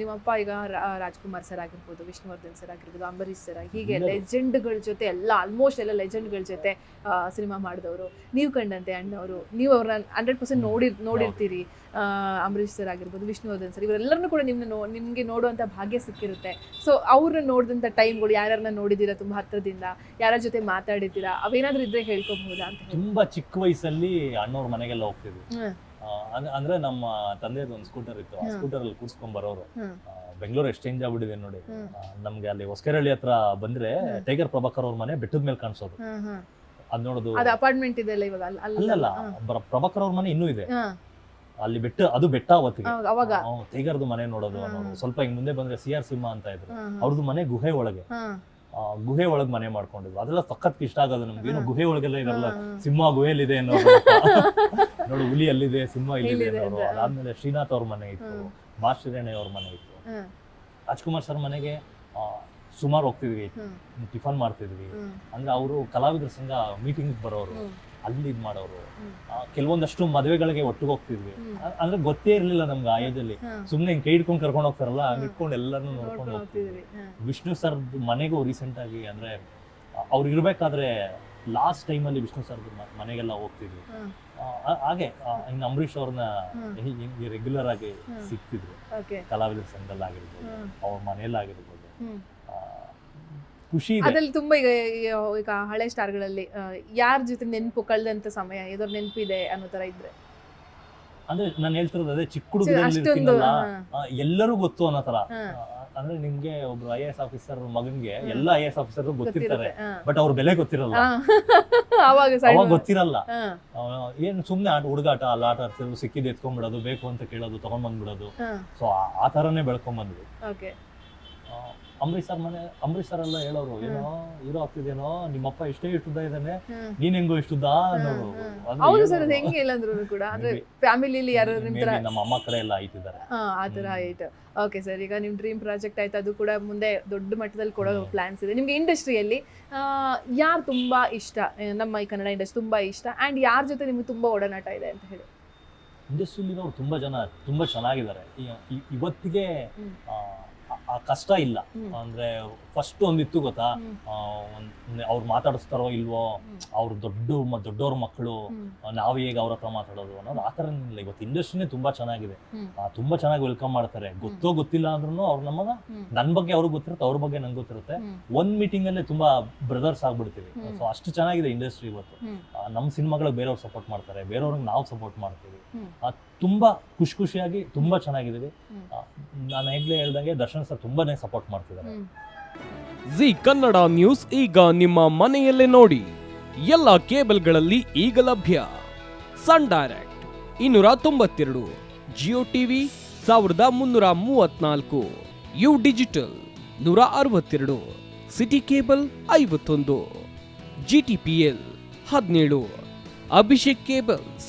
ನಿಮ್ಮಪ್ಪ ಈಗ ರಾಜ್ಕುಮಾರ್ ಸರ್ ಆಗಿರ್ಬೋದು ವಿಷ್ಣುವರ್ಧನ್ ಸರ್ ಆಗಿರ್ಬೋದು ಅಂಬರೀಶ್ ಸರ್ ಹೀಗೆ. ಲೆಜೆಂಡ್ಗಳ ಜೊತೆ ಎಲ್ಲ ಆಲ್ಮೋಸ್ಟ್ ಎಲ್ಲ ಲೆಜೆಂಡ್ಗಳ ಜೊತೆ ಸಿನಿಮಾ ಮಾಡಿದವರು. ನೀವು ಕಂಡಂತೆ ಅಣ್ಣವರು ನೀವು ಅವ್ರನ್ನ ಹಂಡ್ರೆಡ್ ಪರ್ಸೆಂಟ್ ನೋಡಿ ನೋಡಿರ್ತೀರಿ. ಅಂಬರೀಶ್ ಸರ್ ಆಗಿರ್ಬೋದು ವಿಷ್ಣುವರ್ಧನ್ ಸರ್ ಇವರೆಲ್ಲರನ್ನೂ ಕೂಡ ನಿಮ್ಮನ್ನ ನೋ ನಿಮಗೆ ನೋಡುವಂಥ ಭಾಗ್ಯ ಸಿಕ್ಕಿರುತ್ತೆ. ಸೊ ಅವ್ರನ್ನ ನೋಡಿದಂಥ ಟೈಮ್ಗಳು ಯಾರ್ಯಾರನ್ನ ನೋಡಿದ್ದೀರಾ ತುಂಬ ಹತ್ರದಿಂದ ಯಾರ ಜೊತೆ ಮಾತಾಡಿದ್ದೀರಾ ಅವೇನಾದರೂ ಇದ್ರೆ ಹೇಳ್ಕೋಬಹುದಾ ಅಂತ ತುಂಬ ಚಿಕ್ಕ ವಯಸ್ಸಲ್ಲಿ ಅಣ್ಣವ್ರ ಮನೆಗೆಲ್ಲ ಹೋಗ್ತಿದ್ವಿ. ಅಂದ್ರೆ ನಮ್ಮ ತಂದೆಯದು ಒಂದು ಸ್ಕೂಟರ್ ಇತ್ತು. ಆ ಸ್ಕೂಟರ್ ಅಲ್ಲಿ ಕೂರ್ಸ್ಕೊಂಡ್ ಬರೋರು. ಬೆಂಗಳೂರು ಎಕ್ಸ್ಚೇಂಜ್ ಚೇಂಜ್ ಆಗ್ಬಿಟ್ಟಿದೆ ನೋಡಿ. ನಮ್ಗೆ ಅಲ್ಲಿ ಹೊಸಕೆರಳ್ಳಿ ಹತ್ರ ಬಂದ್ರೆ ಟೈಗರ್ ಪ್ರಭಾಕರ್ ಅವ್ರ ಮನೆ ಬೆಟ್ಟದ ಮೇಲೆ ಕಾಣಿಸೋದು. ಅದ್ ನೋಡೋದು ಅದು ಅಪಾರ್ಟ್ಮೆಂಟ್ ಇವಾಗ? ಅಲ್ಲ ಅಲ್ಲಲ್ಲ. ಬರ- ಪ್ರಭಾಕರ್ ಅವ್ರ ಮನೆ ಇನ್ನೂ ಇದೆ. ಅಲ್ಲಿ ಬೆಟ್ಟ ಅದು ಬೆಟ್ಟ ಅವತ್ತಿಗೆ. ಟೈಗರ್ದು ಮನೆ ನೋಡೋದು. ಸ್ವಲ್ಪ ಹಿಂಗ್ ಮುಂದೆ ಬಂದ್ರೆ ಸಿ ಆರ್ ಸಿಂಹ ಅಂತ ಇದ್ರು. ಅವ್ರದ್ದು ಮನೆ ಗುಹೆ ಒಳಗೆ. ಗುಹೆ ಒಳಗ್ ಮನೆ ಮಾಡ್ಕೊಂಡಿದ್ರು ಅದೆಲ್ಲ ಸಖತ್ ಇಷ್ಟ ಆಗೋದು ನಮ್ಗೆ ಏನು. ಗುಹೆ ಒಳಗೆಲ್ಲ ಇರಲ್ಲ. ಸಿಂಹ ಗುಹೆಲಿದೆ ಅನ್ನೋದು ನೋಡು ಹುಲಿ ಅಲ್ಲಿದೆ ಸಿಂಹ ಇಲ್ಲಿದೆ ಅನ್ನೋರು ಅದಾದ್ಮೇಲೆ ಶ್ರೀನಾಥ್ ಅವ್ರ ಮನೆ ಇತ್ತು ಹ್ಮ್. ಬಾಶ್ರೀರಣೆ ಅವ್ರ ಮನೆ ಇತ್ತು. ರಾಜ್ಕುಮಾರ್ ಸರ್ ಮನೆಗೆ ಸುಮಾರು ಹೋಗ್ತಿದ್ವಿ. ಟಿಫನ್ ಮಾಡ್ತಿದ್ವಿ ಅಂದ್ರೆ ಅವರು ಕಲಾವಿದರ ಸಂಘ ಮೀಟಿಂಗ್ ಬರೋರು. ಅಲ್ಲಿ ಇದು ಮಾಡೋರು. ಕೆಲವೊಂದಷ್ಟು ಮದುವೆಗಳಿಗೆ ಒಟ್ಟಿಗೆ ಹೋಗ್ತಿದ್ವಿ ಅಂದ್ರೆ ಗೊತ್ತೇ ಇರ್ಲಿಲ್ಲ ನಮ್ಗೆ ಆ ಸುಮ್ಮನೆ ಹಿಂಗೆ ಸುಮ್ನೆ ಕೈ ಹಿಡ್ಕೊಂಡು ಕರ್ಕೊಂಡು ಹೋಗ್ತಾರಲ್ಲ. ಇಟ್ಕೊಂಡು ಎಲ್ಲಾನು ನೋಡ್ಕೊಂಡು ಹೋಗ್ತಿದ್ವಿ. ವಿಷ್ಣು ಸರ್ ಮನೆಗೂ ರೀಸೆಂಟ್ ಆಗಿ ಅಂದ್ರೆ ಅವ್ರು ಇರ್ಬೇಕಾದ್ರೆ ಲಾಸ್ಟ್ ಟೈಮಲ್ಲಿ ವಿಷ್ಣು ಸರ್ ಮನೆಗೆಲ್ಲ ಹೋಗ್ತಿದ್ವಿ. ಹಾಗೆ ಇನ್ನು ಅಂಬರೀಷ್ ಅವ್ರನ್ನ ಹಿಂಗೆ ರೆಗ್ಯುಲರ್ ಆಗಿ. ಸಿಗ್ತಿದ್ರು ಕಲಾವಿದ ಸಂಘದಲ್ಲಿ ಆಗಿರ್ಬೋದು. ಅವ್ರ ಮನೆಯಲ್ಲಾಗಿರ್ಬೋದು. ಖುಷಿ ಅದ್ರಲ್ಲಿ ತುಂಬಾ ಈಗ ಈಗ ಹಳೆ ಸ್ಟಾರ್ಗಳಲ್ಲಿ ಯಾರ ಜೊತೆ ನೆನಪು ಕಳೆದಂತ ಸಮಯ ಯಾವ್ದಾದ್ರು ನೆನಪಿದೆ ಅನ್ನೋ ತರ ಇದ್ರೆ. ಅಂದ್ರೆ ನಾನು ಹೇಳ್ತಿರೋದು ಅದೇ ಚಿಕ್ಕ ಹುಡುಗರಲ್ಲಿರ್ತೀನಲ್ಲ ಎಲ್ಲರೂ ಗೊತ್ತು ಅನ್ನೋ ತರ. ಅಂದ್ರೆ ನಿಮ್ಗೆ ಒಬ್ರು ಐ ಎಸ್ ಆಫೀಸರ್ ಮಗನ್ಗೆ. ಎಲ್ಲ ಐ ಎಸ್ ಆಫೀಸರ್ ಗೊತ್ತಿರ್ತಾರೆ ಬಟ್ ಅವ್ರ ಬೆಲೆ ಗೊತ್ತಿರಲ್ಲ. ಅವಾಗ ಗೊತ್ತಿರಲ್ಲ. ಏನ್ ಸುಮ್ನೆ ಆಟ ಹುಡುಗಾಟ ಅಲ್ಲಿ ಆಟ ಆಡ್ತಿರೋದು ಸಿಕ್ಕಿದ್ ಎತ್ಕೊಂಡ್ಬಿಡೋದು ಬೇಕು ಅಂತ ಕೇಳೋದು ತಗೊಂಡ್ ಬಂದ್ಬಿಡೋದು. ಸೊ ಆ ತರನೇ ಬೆಳ್ಕೊಂಡ್ ಬಂದ್ವಿ. ಅಂಬರೀಷ್ ಸರ್ ಮನೆ ಅಮೃತ್ಸರ್ ಸರ್ ಎಲ್ಲ ಹೇಳೋರು ಏನೋ ಹೀರೋ ಆಗ್ತಿದೇನೋ ನಿಮ್ಮಪ್ಪ ಇಷ್ಟೇ ಇಷ್ಟುದ್ದ ಇದ್ದಾನೆ. ನೀನ್ ಹೆಂಗೋ ಇಷ್ಟುದ್ದ ಅನ್ನೋರು. ಹೌದು ಸರ್. ಅದು ಹೆಂಗೆ ಇಲ್ಲ ಅಂದ್ರು ಕೂಡ. ಅಂದ್ರೆ ಫ್ಯಾಮಿಲಿಲಿ ಯಾರು ನಿಮ್ ತರ ನಮ್ಮ ಅಮ್ಮ ಕಡೆ ಎಲ್ಲ ಆಯ್ತಿದ್ದಾರೆ. ಹಾ ಆ ತರ ಆಯ್ತು. ಓಕೆ ಸರ್ ಈಗ ನಿಮ್ ಡ್ರೀಮ್ ಪ್ರಾಜೆಕ್ಟ್ ಆಯ್ತು ಅದು ಕೂಡ ಮುಂದೆ ದೊಡ್ಡ ಮಟ್ಟದಲ್ಲಿ ಕೊಡೋ ಪ್ಲಾನ್ಸ್ ಇದೆ. ನಿಮ್ಗೆ ಇಂಡಸ್ಟ್ರಿಯಲ್ಲಿ ಯಾರು ತುಂಬಾ ಇಷ್ಟ? ನಮ್ಮ ಈ ಕನ್ನಡ ಇಂಡಸ್ಟ್ರಿ ತುಂಬಾ ಇಷ್ಟ ಅಂಡ್ ಯಾರ ಜೊತೆ ನಿಮ್ಗೆ ತುಂಬಾ ಒಡನಾಟ ಇದೆ ಅಂತ ಹೇಳಿ. ಇಂಡಸ್ಟ್ರಿಲಿರೋರು ತುಂಬಾ ಜನ ತುಂಬಾ ಚೆನ್ನಾಗಿದ್ದಾರೆ. ಇವತ್ತಿಗೆ. ಆ, ಕಷ್ಟ ಇಲ್ಲ. ಅಂದ್ರೆ ಫಸ್ಟ್ ಒಂದಿತ್ತು ಗೊತ್ತಾ? ಅವ್ರು ಮಾತಾಡಿಸ್ತಾರೋ ಇಲ್ವೋ? ಅವ್ರ ದೊಡ್ಡ ದೊಡ್ಡವ್ರ ಮಕ್ಕಳು. ನಾವು ಹೇಗೆ ಅವ್ರ ಹತ್ರ ಮಾತಾಡೋದು ಅನ್ನೋದು ಆ ಥರ ಇಲ್ಲ. ಇವತ್ತು ಇಂಡಸ್ಟ್ರಿನೇ ತುಂಬಾ ಚೆನ್ನಾಗಿದೆ. ತುಂಬಾ ಚೆನ್ನಾಗಿ ವೆಲ್ಕಮ್ ಮಾಡ್ತಾರೆ. ಗೊತ್ತೋ ಗೊತ್ತಿಲ್ಲ ಅಂದ್ರೂ ಅವ್ರು ನಮಗ. ನನ್ ಬಗ್ಗೆ ಅವ್ರಿಗೆ ಗೊತ್ತಿರುತ್ತೆ ಅವ್ರ ಬಗ್ಗೆ ನಂಗೆ ಗೊತ್ತಿರುತ್ತೆ. ಒಂದ್ ಮೀಟಿಂಗ್ ಅಲ್ಲೇ ತುಂಬಾ ಬ್ರದರ್ಸ್ ಆಗ್ಬಿಡ್ತೀವಿ. ಸೊ ಅಷ್ಟು ಚೆನ್ನಾಗಿದೆ ಇಂಡಸ್ಟ್ರಿ ಇವತ್ತು. ನಮ್ಮ ಸಿನಿಮಾಗಳಿಗೆ ಬೇರೆಯವ್ರು ಸಪೋರ್ಟ್ ಮಾಡ್ತಾರೆ. ಬೇರೆಯವ್ರಿಗೆ ನಾವು ಸಪೋರ್ಟ್ ಮಾಡ್ತೀವಿ. ತುಂಬಾ ಖುಷಿ ಖುಷಿಯಾಗಿ ತುಂಬಾ ಚೆನ್ನಾಗಿದ್ದೀವಿ ನಾನು ಈಗಲೇ ಹೇಳ್ದಂಗೆ ದರ್ಶನ್ ಸರ್ ತುಂಬಾನೇ ಸಪೋರ್ಟ್ ಮಾಡ್ತಿದ್ದಾರೆ. ಜಿ ಕನ್ನಡ ನ್ಯೂಸ್ ಈಗ ನಿಮ್ಮ ಮನೆಯಲ್ಲೇ ನೋಡಿ. ಎಲ್ಲ ಕೇಬಲ್ಗಳಲ್ಲಿ ಈಗ ಲಭ್ಯ. ಸನ್ ಡೈರೆಕ್ಟ್ ಇನ್ನೂರ ತೊಂಬತ್ತೆರಡು, ಜಿಯೋ ಟಿವಿ ಸಾವಿರದ ಮುನ್ನೂರ ಮೂವತ್ನಾಲ್ಕು, ಯು ಡಿಜಿಟಲ್ ನೂರ ಅರವತ್ತೆರಡು, ಸಿಟಿ ಕೇಬಲ್ ಐವತ್ತೊಂದು, ಜಿ ಟಿ ಪಿ ಎಲ್ ಹದಿನೇಳು, ಅಭಿಷೇಕ್ ಕೇಬಲ್ಸ್